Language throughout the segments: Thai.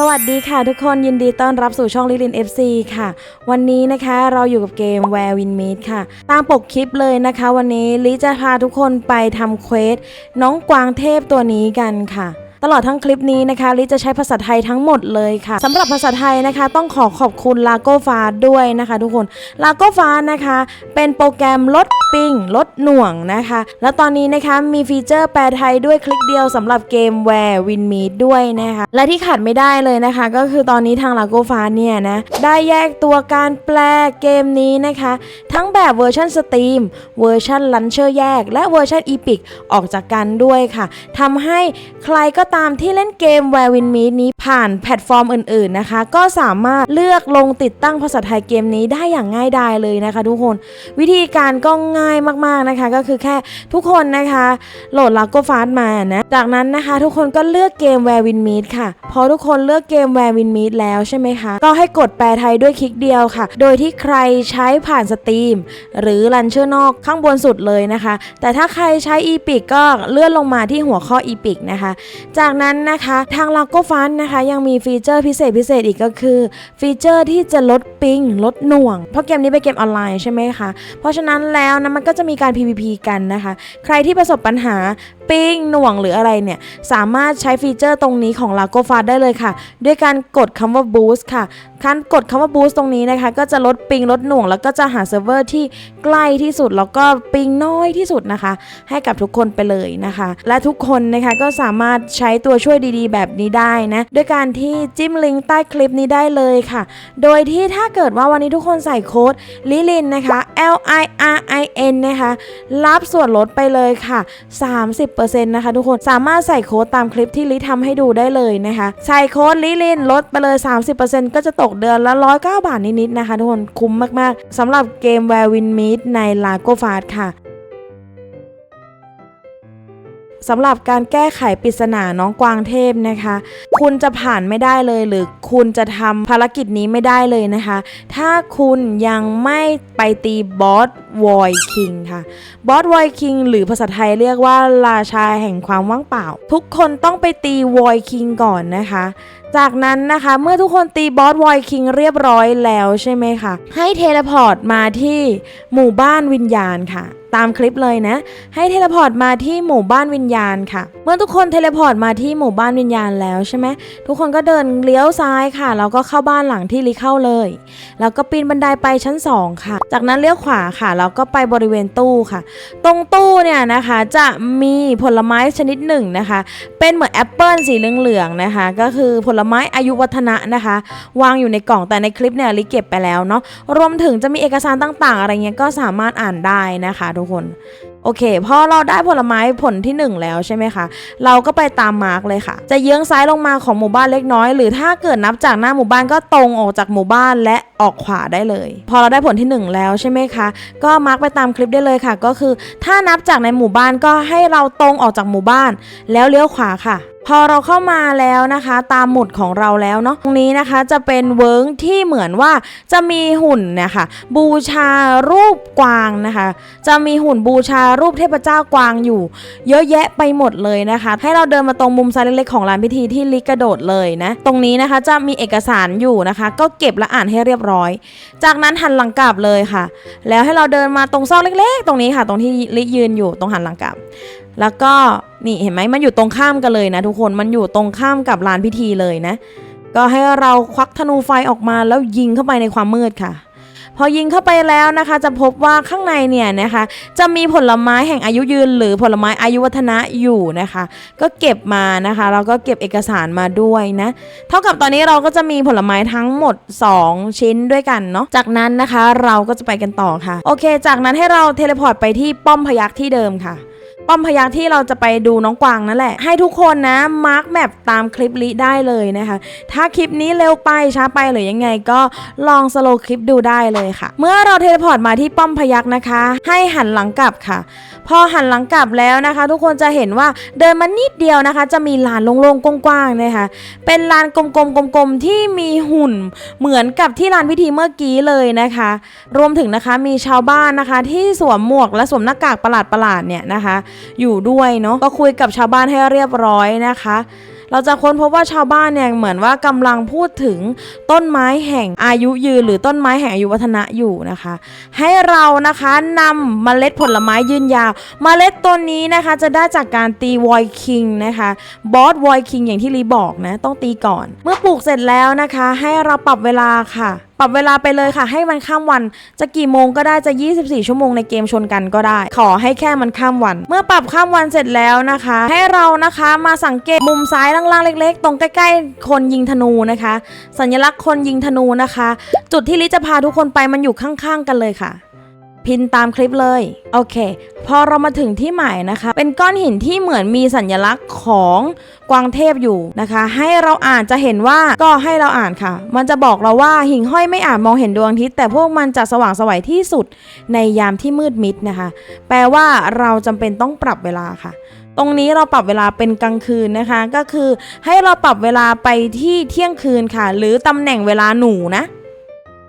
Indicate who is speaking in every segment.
Speaker 1: สวัสดีค่ะทุกคนยินดีต้อนรับสู่ช่องลิลิน FC ค่ะ วันนี้นะคะเราอยู่กับเกม Where Win Meet ค่ะ ตามปกคลิปเลยนะคะ วันนี้ลิจะพาทุกคนไปทำเควสน้องกวางเทพตัวนี้กันค่ะ ตลอดทั้งคลิปนี้นะคะลิจะใช้ภาษาไทยทั้งหมดเลยค่ะสำหรับภาษาไทยนะคะ ต้องขอขอบคุณลาโก้ฟาด้วยนะคะ ทุกคนลาโก้ฟานะคะ เป็นโปรแกรมลดปิงลดหน่วงนะคะ แล้วตอนนี้นะคะมีฟีเจอร์แปลไทยด้วยคลิกเดียวสำหรับเกม Where Win Meet ด้วยนะคะ และที่ขาดไม่ได้เลยนะคะ ก็คือตอนนี้ทางลาโก้ฟาเนี่ยนะได้แยกตัวการแปลเกมนี้นะคะ ทั้งแบบเวอร์ชันสตรีมเวอร์ชันลันเชอร์แยก และเวอร์ชันอีพิกออกจากกันด้วยค่ะทำให้ใครก็ตามที่เล่นเกม Where Win Meet นี้ผ่านแพลตฟอร์มอื่นๆนะคะ ก็สามารถเลือกลงติดตั้งภาษาไทยเกมนี้ได้อย่างง่ายดายเลยนะคะ ทุกคนวิธีการก็ง่ายมากๆนะคะ ก็คือแค่ทุกคนนะคะ โหลดลักก็ฟาสมานะจากนั้นนะคะ ทุกคนก็เลือกเกม Where Win Meet ค่ะ พอทุกคนเลือกเกม Where Win Meet แล้วใช่ไหมคะ ก็ให้กดแปลไทยด้วยคลิกเดียวค่ะ โดยที่ใครใช้ผ่านสตรีมหรือลันเชอร์นอกข้างบนสุดเลยนะคะ แต่ถ้าใครใช้ Epic ก็เลื่อนลงมาที่หัวข้อ Epic นะคะจากนั้นนะคะทางลักก็ฟันนะคะ ยังมีฟีเจอร์พิเศษพิเศษอีกก็คือ ฟีเจอร์ที่จะลดปิงลดหน่วง เพราะเกมนี้เป็นเกมออนไลน์ใช่ไหมคะ เพราะฉะนั้นแล้วนะมันก็จะมีการ PVP กันนะคะ ใครที่ประสบปัญหา ปิ้งหน่วงหรืออะไรเนี่ย สามารถใช้ฟีเจอร์ตรงนี้ของ l a g o f a ได้เลยค่ะ ด้วยการกดคำว่า boost ค่ะการกดคำว่า boost ตรงนี้นะคะ ก็จะลดปิงลดหน่วง แล้วก็จะหาเซิร์ฟเวอร์ที่ใกล้ที่สุด แล้วก็ปิงน้อยที่สุดนะคะ ให้กับทุกคนไปเลยนะคะ และทุกคนนะคะก็สามารถใช้ตัวช่วยดีๆ แบบนี้ได้นะด้วยการที่จิ้มลิงก์ใต้คลิปนี้ได้เลยค่ะ โดยที่ถ้าเกิดว่าวันนี้ทุกคนใส่โค้ดลิลินนะคะ L I R I N นะคะรับส่วนลดไปเลยค่ะ 30นะคะทุกคนสามารถใส่โค้ดตามคลิปที่ลิทำให้ดูได้เลยนะคะ ใส่โค้ดลิลินลดไปเลย 30%ก็จะตกเดือนละ 109 บาทนิดๆนะคะทุกคนคุ้มมากๆสำหรับเกมแวร์วินมีดในลาโกฟาดค่ะ สำหรับการแก้ไขปริศนาน้องกวางเทพนะคะ คุณจะผ่านไม่ได้เลยหรือคุณจะทำภารกิจนี้ไม่ได้เลยนะคะ ถ้าคุณยังไม่ไปตีบอสวอยคิงค่ะบอสวอยคิงหรือภาษาไทยเรียกว่าราชาแห่งความว่างเปล่า ทุกคนต้องไปตีวอยคิงก่อนนะคะจากนั้นนะคะเมื่อทุกคนตีบอสวอยคิงเรียบร้อยแล้วใช่ไหมคะ ให้เทเลพอร์ตมาที่หมู่บ้านวิญญาณค่ะ ตามคลิปเลยนะ ให้เทเลพอร์ตมาที่หมู่บ้านวิญญาณค่ะ เมื่อทุกคนเทเลพอร์ตมาที่หมู่บ้านวิญญาณแล้วใช่ไหมทุกคนก็เดินเลี้ยวซ้ายค่ะแล้วก็เข้าบ้านหลังที่ลิเข้าเลย แล้วก็ปีนบันไดไปชั้น 2 ค่ะ จากนั้นเลี้ยวขวาค่ะแล้วก็ไปบริเวณตู้ค่ะ ตรงตู้เนี่ยนะคะจะมีผลไม้ชนิดหนึ่งนะคะ เป็นเหมือนแอปเปิลสีเหลืองๆนะคะ ก็คือผลลไม้อายุวัฒนะนะคะ วางอยู่ในกล่องแต่ในคลิปเนี่ยลิเก็บไปแล้วเนาะรวมถึงจะมีเอกสารต่างๆ อะไรเงี้ยก็สามารถอ่านได้นะคะทุกคนโอเคพอเราได้ผลไม้ผลที่ 1 แล้วใช่ไหมคะ เราก็ไปตามมาร์กเลยค่ะ จะเยื้องซ้ายลงมาของหมู่บ้านเล็กน้อย หรือถ้าเกิดนับจากหน้าหมู่บ้านก็ตรงออกจากหมู่บ้านและออกขวาได้เลย พอเราได้ผลที่ 1 แล้วใช่ไหมคะ ก็มาร์กไปตามคลิปได้เลยค่ะ ก็คือถ้านับจากในหมู่บ้านก็ให้เราตรงออกจากหมู่บ้าน แล้วเลี้ยวขวาค่ะ พอเราเข้ามาแล้วนะคะ ตามหมุดของเราแล้วเนาะตรงนี้นะคะจะเป็นเวิร์กที่เหมือนว่าจะมีหุ่นนะคะบูชารูปกวางนะคะ จะมีหุ่นบูชารูปเทพเจ้ากวางอยู่ เยอะแยะไปหมดเลยนะคะ ให้เราเดินมาตรงมุมซ้ายเล็กๆของลานพิธีที่ลิกกระโดดเลยนะ ตรงนี้นะคะจะมีเอกสารอยู่นะคะ ก็เก็บและอ่านให้เรียบร้อย จากนั้นหันหลังกลับเลยค่ะ แล้วให้เราเดินมาตรงซอกเล็ก ๆ ตรงนี้ค่ะ ตรงที่ลิยืนอยู่ตรงหันหลังกลับ แล้วก็นี่เห็นไหมมันอยู่ตรงข้ามกันเลยนะทุกคนมันอยู่ตรงข้ามกับลานพิธีเลยนะ ก็ให้เราควักธนูไฟออกมาแล้วยิงเข้าไปในความมืดค่ะ พอยิงเข้าไปแล้วนะคะ จะพบว่าข้างในเนี่ยนะคะ จะมีผลไม้แห่งอายุยืน หรือผลไม้อายุวัฒนะอยู่นะคะ ก็เก็บมานะคะเราก็เก็บเอกสารมาด้วยนะเท่ากับตอนนี้เราก็จะมีผลไม้ทั้งหมด 2 ชิ้นด้วยกันเนาะจากนั้นนะคะเราก็จะไปกันต่อค่ะ โอเค จากนั้นให้เราเทเลพอร์ตไปที่ป้อมพยักที่เดิมค่ะ ป้อมพยักที่เราจะไปดูน้องกวางนั่นแหละ ให้ทุกคนนะมาร์กแมปตามคลิปลิได้เลยนะคะ ถ้าคลิปนี้เร็วไปช้าไปหรือยังไงก็ลองสโลคลิปดูได้เลยค่ะ เมื่อเราเทเลพอร์ตมาที่ป้อมพยักนะคะ ให้หันหลังกลับค่ะ พอหันหลังกลับแล้วนะคะ ทุกคนจะเห็นว่าเดินมานิดเดียวนะคะ จะมีลานโล่งๆกว้างๆนะคะ เป็นลานกลมๆกลมๆที่มีหุ่นเหมือนกับที่ลานพิธีเมื่อกี้เลยนะคะ รวมถึงนะคะมีชาวบ้านนะคะ ที่สวมหมวกและสวมหน้ากากประหลาดๆเนี่ยนะคะอยู่ด้วยเนาะก็คุยกับชาวบ้านให้เรียบร้อยนะคะ เราจะค้นพบว่าชาวบ้านเนี่ยเหมือนว่ากำลังพูดถึงต้นไม้แห่งอายุยืน หรือต้นไม้แห่งอายุวัฒนะอยู่นะคะ ให้เรานะคะนำเมล็ดผลไม้ยืนยาว เมล็ดตัวนี้นะคะจะได้จากการตีวอยคิงนะคะบอสวอยคิงอย่างที่ลีบอกนะต้องตีก่อน เมื่อปลูกเสร็จแล้วนะคะ ให้เราปรับเวลาค่ะ ปรับเวลาไปเลยค่ะ ให้มันข้ามวัน จะกี่โมงก็ได้จะ 24 ชั่วโมงในเกมชนกันก็ได้ ขอให้แค่มันข้ามวัน เมื่อปรับข้ามวันเสร็จแล้วนะคะ ให้เรานะคะมาสังเกตมุมซ้ายล่างๆ เล็ก ๆ ตรงใกล้ ๆ คนยิงธนูนะคะ สัญลักษณ์คนยิงธนูนะคะ จุดที่ลิจะพาทุกคนไปมันอยู่ข้างๆ กันเลยค่ะ พินตามคลิปเลย โอเค พอเรามาถึงที่หมายนะคะ เป็นก้อนหินที่เหมือนมีสัญลักษณ์ของกวางเทพอยู่นะคะ ให้เราอ่านจะเห็นว่าก็ให้เราอ่านค่ะ มันจะบอกเราว่าหิ่งห้อยไม่อาจมองเห็นดวงอาทิตย์ แต่พวกมันจะสว่างสวัยที่สุดในยามที่มืดมิดนะคะ แปลว่าเราจำเป็นต้องปรับเวลาค่ะตรงนี้เราปรับเวลาเป็นกลางคืนนะคะ ก็คือให้เราปรับเวลาไปที่เที่ยงคืนค่ะ หรือตำแหน่งเวลาหนูนะ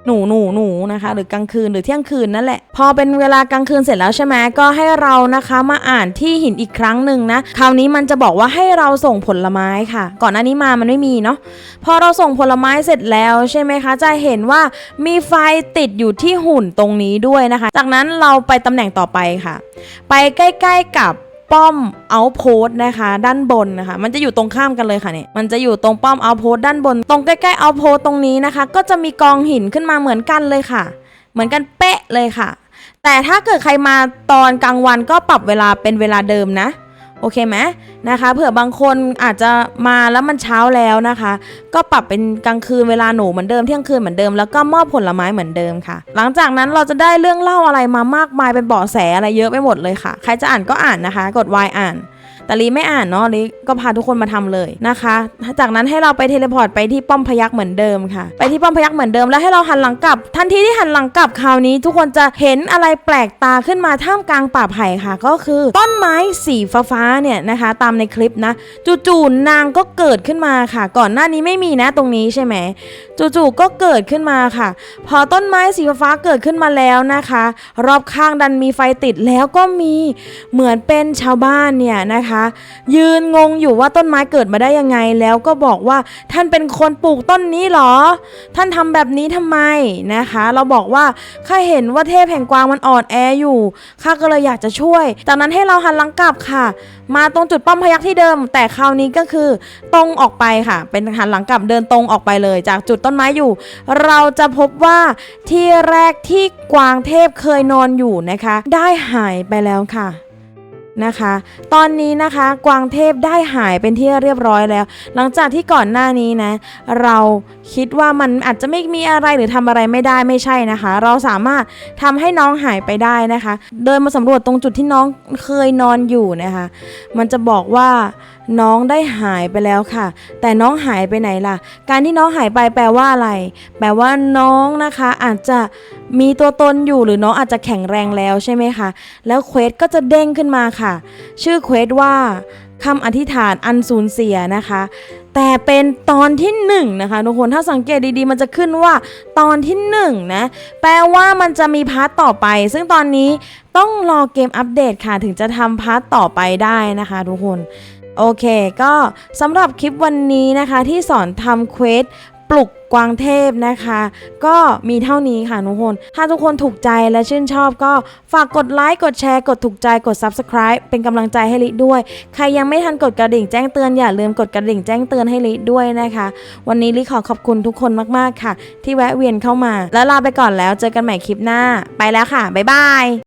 Speaker 1: หนูหนูหนูนะคะ หรือกลางคืนหรือเที่ยงคืนนั่นแหละ พอเป็นเวลากลางคืนเสร็จแล้วใช่ไหมก็ให้เรานะคะมาอ่านที่หินอีกครั้งหนึ่งนะคราวนี้มันจะบอกว่าให้เราส่งผลไม้ค่ะ ก่อนหน้านี้มามันไม่มีเนาะพอเราส่งผลไม้เสร็จแล้วใช่ไหมคะ จะเห็นว่ามีไฟติดอยู่ที่หุ่นตรงนี้ด้วยนะคะ จากนั้นเราไปตำแหน่งต่อไปค่ะ ไปใกล้ ๆกับ ป้อมเอาโพสนะคะ ด้านบนนะคะ มันจะอยู่ตรงข้ามกันเลยค่ะเนี่ยมันจะอยู่ตรงป้อมเอาโพสด้านบน ตรงใกล้ๆเอาโพสตรงนี้นะคะ ก็จะมีกองหินขึ้นมาเหมือนกันเลยค่ะ เหมือนกันเป๊ะเลยค่ะ แต่ถ้าเกิดใครมาตอนกลางวันก็ปรับเวลาเป็นเวลาเดิมนะ โอเคไหมนะคะเผื่อบางคนอาจจะมาแล้วมันเช้าแล้วนะคะ ก็ปรับเป็นกลางคืนเวลาหนูเหมือนเดิมเที่ยงคืนเหมือนเดิมแล้วก็มอบผลไม้เหมือนเดิมค่ะ หลังจากนั้นเราจะได้เรื่องเล่าอะไรมามากมายเป็นเบาะแสอะไรเยอะไปหมดเลยค่ะ ใครจะอ่านก็อ่านนะคะ กด Y อ่าน แต่ลีไม่อ่านเนาะลีก็พาทุกคนมาทำเลยนะคะ จากนั้นให้เราไปเทเลพอร์ตไปที่ป้อมพยักเหมือนเดิมค่ะ ไปที่ป้อมพยักเหมือนเดิมแล้วให้เราหันหลังกลับ ทันทีที่หันหลังกลับคราวนี้ ทุกคนจะเห็นอะไรแปลกตาขึ้นมาท่ามกลางป่าไผ่ค่ะ ก็คือต้นไม้สีฟ้าเนี่ยนะคะ ตามในคลิปนะจู่ๆนางก็เกิดขึ้นมาค่ะ ก่อนหน้านี้ไม่มีนะตรงนี้ใช่ไหมจู่ๆก็เกิดขึ้นมาค่ะ พอต้นไม้สีฟ้าเกิดขึ้นมาแล้วนะคะ รอบข้างดันมีไฟติดแล้วก็มีเหมือนเป็นชาวบ้านเนี่ยนะคะยืนงงอยู่ว่าต้นไม้เกิดมาได้ยังไง แล้วก็บอกว่าท่านเป็นคนปลูกต้นนี้เหรอ ท่านทำแบบนี้ทำไมนะคะ เราบอกว่าข้าเห็นว่าเทพแห่งกวางมันอ่อนแออยู่ข้าก็เลยอยากจะช่วยจากนั้นให้เราหันหลังกลับค่ะ มาตรงจุดป้อมพยักที่เดิม แต่คราวนี้ก็คือตรงออกไปค่ะ เป็นหันหลังกลับเดินตรงออกไปเลย จากจุดต้นไม้อยู่ เราจะพบว่าที่แรกที่กวางเทพเคยนอนอยู่นะคะ ได้หายไปแล้วค่ะ นะคะ ตอนนี้นะคะกวางเทพได้หายเป็นที่เรียบร้อยแล้ว หลังจากที่ก่อนหน้านี้นะ เราคิดว่ามันอาจจะไม่มีอะไรหรือทำอะไรไม่ได้ไม่ใช่นะคะ เราสามารถทำให้น้องหายไปได้นะคะ เดินมาสำรวจตรงจุดที่น้องเคยนอนอยู่นะคะ มันจะบอกว่า น้องได้หายไปแล้วค่ะ แต่น้องหายไปไหนล่ะ การที่น้องหายไปแปลว่าอะไร แปลว่าน้องนะคะ อาจจะมีตัวตนอยู่หรือน้องอาจจะแข็งแรงแล้วใช่ไหมคะ แล้วเควสก็จะเด้งขึ้นมาค่ะ ชื่อเควสว่าคำอธิษฐานอันสูญเสียนะคะ แต่เป็นตอนที่หนึ่งนะคะทุกคนถ้าสังเกตดีๆ มันจะขึ้นว่าตอนที่หนึ่งนะแปลว่ามันจะมีพาร์ทต่อไป ซึ่งตอนนี้ต้องรอเกมอัปเดตค่ะถึงจะทำพาร์ทต่อไปได้นะคะทุกคน โอเค ก็สำหรับคลิปวันนี้นะคะที่สอนทำเควสปลุกกวางเทพนะคะ ก็มีเท่านี้ค่ะทุกคน ถ้าทุกคนถูกใจและชื่นชอบก็ฝากกดไลค์กดแชร์กดถูกใจกด Subscribe เป็นกำลังใจให้ลิด้วย ใครยังไม่ทันกดกระดิ่งแจ้งเตือนอย่าลืมกดกระดิ่งแจ้งเตือนให้ลิด้วยนะคะ วันนี้ลิขอขอบคุณทุกคนมากๆค่ะ ที่แวะเวียนเข้ามา แล้วลาไปก่อนแล้วเจอกันใหม่คลิปหน้า ไปแล้วค่ะบ๊ายบาย